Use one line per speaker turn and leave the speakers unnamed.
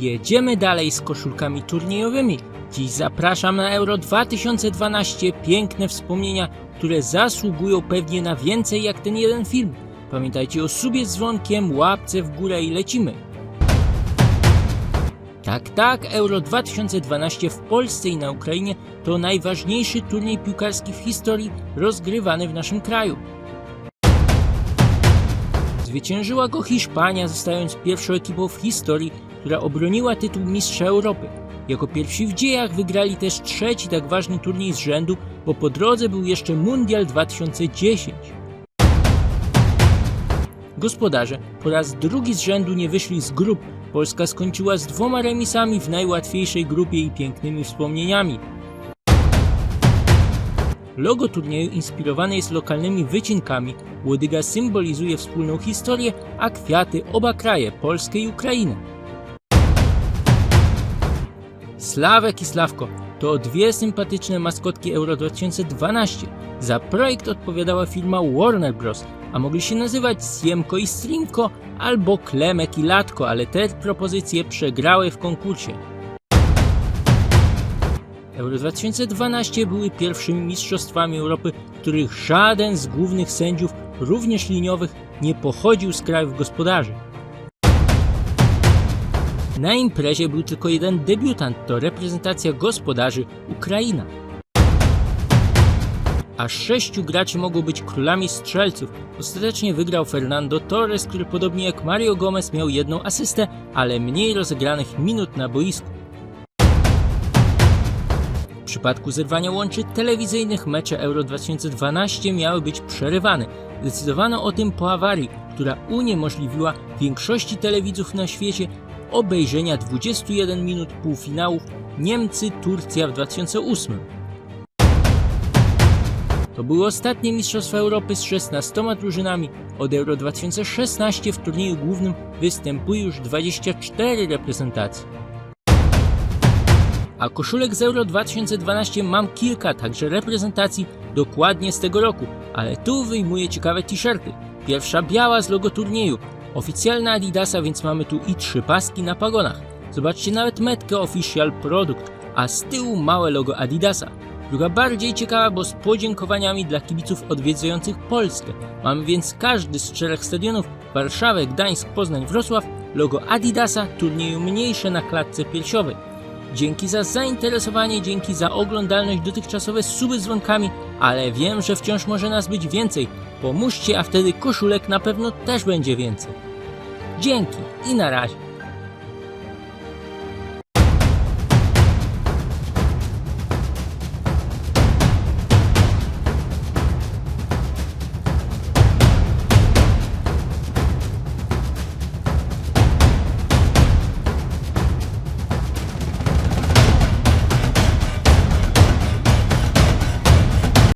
Jedziemy dalej z koszulkami turniejowymi. Dziś zapraszam na Euro 2012 piękne wspomnienia, które zasługują pewnie na więcej jak ten jeden film. Pamiętajcie o subie z dzwonkiem, łapce w górę i lecimy. Tak, tak, Euro 2012 w Polsce i na Ukrainie to najważniejszy turniej piłkarski w historii rozgrywany w naszym kraju. Zwyciężyła go Hiszpania, zostając pierwszą ekipą w historii, która obroniła tytuł Mistrza Europy. Jako pierwsi w dziejach wygrali też trzeci tak ważny turniej z rzędu, bo po drodze był jeszcze Mundial 2010. Gospodarze po raz drugi z rzędu nie wyszli z grup. Polska skończyła z dwoma remisami w najłatwiejszej grupie i pięknymi wspomnieniami. Logo turnieju inspirowane jest lokalnymi wycinkami, łodyga symbolizuje wspólną historię, a kwiaty oba kraje, Polskę i Ukrainę. Sławek i Sławko to dwie sympatyczne maskotki Euro 2012. Za projekt odpowiadała firma Warner Bros., a mogli się nazywać Siemko i Streamko albo Klemek i Latko, ale te propozycje przegrały w konkursie. Euro 2012 były pierwszymi mistrzostwami Europy, których żaden z głównych sędziów, również liniowych, nie pochodził z krajów gospodarzy. Na imprezie był tylko jeden debiutant, to reprezentacja gospodarzy Ukraina. Aż sześciu graczy mogło być królami strzelców. Ostatecznie wygrał Fernando Torres, który podobnie jak Mario Gomez miał jedną asystę, ale mniej rozegranych minut na boisku. Przypadku zerwania łączy telewizyjnych mecze Euro 2012 miały być przerywane. Decydowano o tym po awarii, która uniemożliwiła większości telewidzów na świecie obejrzenia 21 minut półfinałów Niemcy-Turcja w 2008. To były ostatnie Mistrzostwa Europy z 16 drużynami. Od Euro 2016 w turnieju głównym występuje już 24 reprezentacje. A koszulek z Euro 2012 mam kilka, także reprezentacji dokładnie z tego roku, ale tu wyjmuję ciekawe t-shirty. Pierwsza biała z logo turnieju, oficjalna Adidasa, więc mamy tu i trzy paski na pagonach. Zobaczcie nawet metkę Official Product, a z tyłu małe logo Adidasa. Druga bardziej ciekawa, bo z podziękowaniami dla kibiców odwiedzających Polskę. Mamy więc każdy z czterech stadionów Warszawę, Gdańsk, Poznań, Wrocław logo Adidasa, turnieju mniejsze na klatce piersiowej. Dzięki za zainteresowanie, dzięki za oglądalność dotychczasowe suby z dzwonkami, ale wiem, że wciąż może nas być więcej. Pomóżcie, a wtedy koszulek na pewno też będzie więcej. Dzięki i na razie.